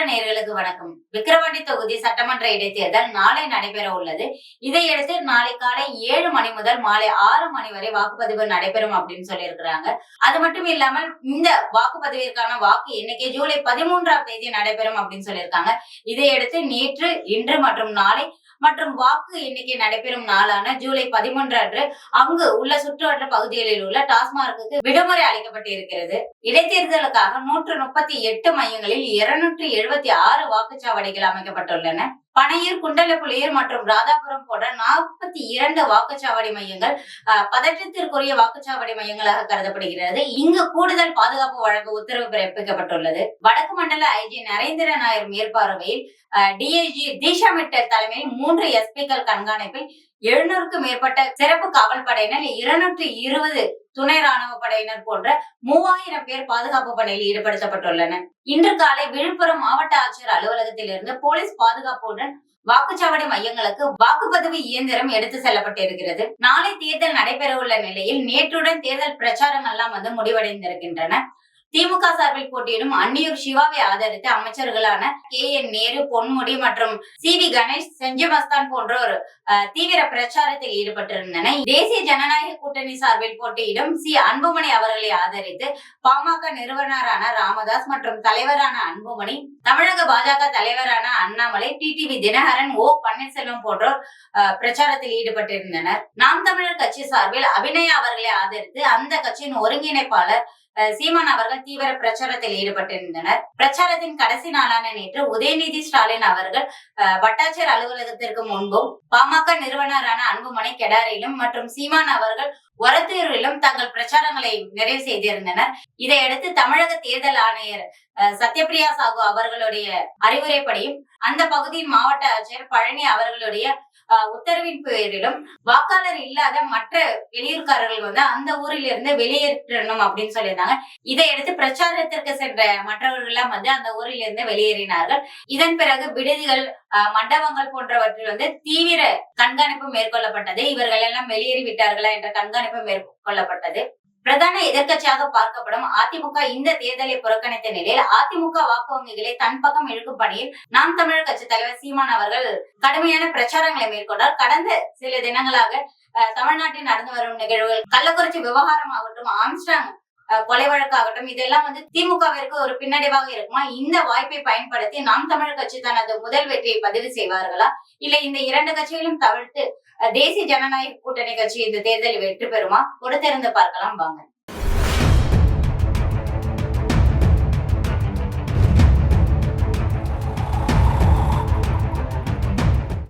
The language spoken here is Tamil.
நேயர்களுக்கு வணக்கம். விக்கிரவாண்டி தொகுதி சட்டமன்ற இடைத்தேர்தல் நாளை நடைபெற உள்ளது. இதையடுத்து நாளை காலை ஏழு மணி முதல் மாலை ஆறு மணி வரை வாக்குப்பதிவு நடைபெறும் அப்படின்னு சொல்லியிருக்கிறாங்க. அது மட்டும் இல்லாமல் இந்த வாக்குப்பதிவிற்கான வாக்கு எண்ணிக்கை ஜூலை பதிமூன்றாம் தேதி நடைபெறும் அப்படின்னு சொல்லியிருக்காங்க. இதையடுத்து நேற்று இன்று மற்றும் நாளை மற்றும் வாக்கு எண்ணிக்கை நடைபெறும் நாளான ஜூலை பதிமூன்று அன்று அங்கு உள்ள சுற்றுவட்ட பகுதிகளில் உள்ள டாஸ்மார்க்கு விடுமுறை அளிக்கப்பட்டிருக்கிறது. இடைத்தேர்தலுக்காக நூற்று முப்பத்தி எட்டு மையங்களில் இருநூற்றி எழுபத்தி ஆறு வாக்குச்சாவடிகள் அமைக்கப்பட்டுள்ளன. பனையூர் குண்டலப்புலியூர் மற்றும் ராதாபுரம் போன்ற நாற்பத்தி இரண்டு வாக்குச்சாவடி மையங்கள் அஹ், பதற்றத்திற்குரிய வாக்குச்சாவடி மையங்களாக கருதப்படுகிறது. இங்கு கூடுதல் பாதுகாப்பு வழங்க உத்தரவு பிறப்பிக்கப்பட்டுள்ளது. வடக்கு மண்டல ஐஜி நரேந்திர நாயர் மேற்பார்வையில் டிஐஜி தீஷா மிட்டல் தலைமையில் மூன்று எஸ்பிக்கள் கண்காணிப்பில் எழுநூறுக்கும் மேற்பட்ட சிறப்பு காவல் படையினர் இருநூற்றி இருபது துணை ராணுவ படையினர் போன்ற மூவாயிரம் பேர் பாதுகாப்பு பணியில் ஈடுபடுத்தப்பட்டுள்ளனர். இன்று காலை விழுப்புரம் மாவட்ட ஆட்சியர் அலுவலகத்திலிருந்து போலீஸ் பாதுகாப்புடன் வாக்குச்சாவடி மையங்களுக்கு வாக்குப்பதிவு இயந்திரம் எடுத்து செல்லப்பட்டிருக்கிறது. நாளை தேர்தல் நடைபெறவுள்ள நிலையில் நேற்றுடன் தேர்தல் பிரச்சாரங்கள்லாம் வந்து முடிவடைந்திருக்கின்றன. திமுக சார்பில் போட்டியிடும் அன்னியூர் சிவாவை ஆதரித்து அமைச்சர்களான கே என் நேரு பொன்முடி மற்றும் சி வி கணேஷ் செஞ்சமஸ்தான் போன்றோர் தீவிர பிரச்சாரத்தில் ஈடுபட்டிருந்தன தேசிய ஜனநாயக கூட்டணி சார்பில் போட்டியிடும் சி அன்புமணி அவர்களை ஆதரித்து பாமக நிறுவனரான ராமதாஸ் மற்றும் தலைவரான அன்புமணி தமிழக பாஜக தலைவரான அண்ணாமலை டிடிவி தினகரன் ஓ பன்னீர்செல்வம் போன்றோர் பிரச்சாரத்தில் ஈடுபட்டிருந்தனர். நாம் தமிழர் கட்சி சார்பில் அபிநயா அவர்களை ஆதரித்து அந்த கட்சியின் ஒருங்கிணைப்பாளர் சீமான் அவர்கள் தீவிர பிரச்சாரத்தில் ஈடுபட்டிருந்தனர். பிரச்சாரத்தின் கடைசி நாளான நேற்று உதயநிதி ஸ்டாலின் அவர்கள் அஹ், வட்டாட்சியர் அலுவலகத்திற்கு முன்பும் பாமக நிறுவனரான அன்புமணி கெடாரிலும் மற்றும் சீமான் அவர்கள் ஒரத்தூரிலும் தங்கள் பிரச்சாரங்களை நிறைவு செய்திருந்தனர். இதையடுத்து தமிழக தேர்தல் ஆணையர் அஹ், சத்யபிரியா சாகு அவர்களுடைய அறிவுரைப்படியும் அந்த பகுதியின் மாவட்ட ஆட்சியர் பழனி அவர்களுடைய உத்தரவின் பேரிலும் வாக்காளர் இல்லாத மற்ற வெளியூர்காரர்கள் வந்து அந்த ஊரில் இருந்து வெளியேற்றணும் அப்படின்னு சொல்லியிருந்தாங்க. இதையடுத்து பிரச்சாரத்திற்கு சென்ற மற்றவர்கள் எல்லாம் வந்து அந்த ஊரில் இருந்து வெளியேறினார்கள். இதன் பிறகு விடுதிகள் அஹ், மண்டபங்கள் போன்றவற்றில் வந்து தீவிர கண்காணிப்பு மேற்கொள்ளப்பட்டது. இவர்கள் எல்லாம் வெளியேறி விட்டார்களா என்ற கண்காணிப்பு மேற்கொள்ளப்பட்டது. பிரதான எதிர்க்கட்சியாக பார்க்கப்படும் அதிமுக இந்த தேர்தலை புறக்கணித்த நிலையில் அதிமுக வாக்கு வங்கிகளை தன் பக்கம் இழுக்கும் பணியில் நாம் தமிழர் கட்சி தலைவர் சீமான் அவர்கள் கடுமையான பிரச்சாரங்களை மேற்கொண்டார். கடந்த சில தினங்களாக தமிழ்நாட்டில் நடந்து வரும் நிகழ்வுகள் கள்ளக்குறிச்சி விவகாரம் ஆகட்டும் ஆம்ஸ்டாங் கொலை வழக்காகட்டும் இதெல்லாம் வந்து திமுகவிற்கு ஒரு பின்னடைவாக இருக்குமா? இந்த வாய்ப்பை பயன்படுத்தி நாம் தமிழர் கட்சி தனது முதல் வெற்றியை பதிவு செய்வார்களா? இல்ல இந்த இரண்டு கட்சிகளும் தவிர்த்து தேசிய ஜனநாயக கூட்டணி கட்சி இந்த தேர்தலில் வெற்றி பெறுமா? பொறுத்திருந்து பார்க்கலாம் வாங்க.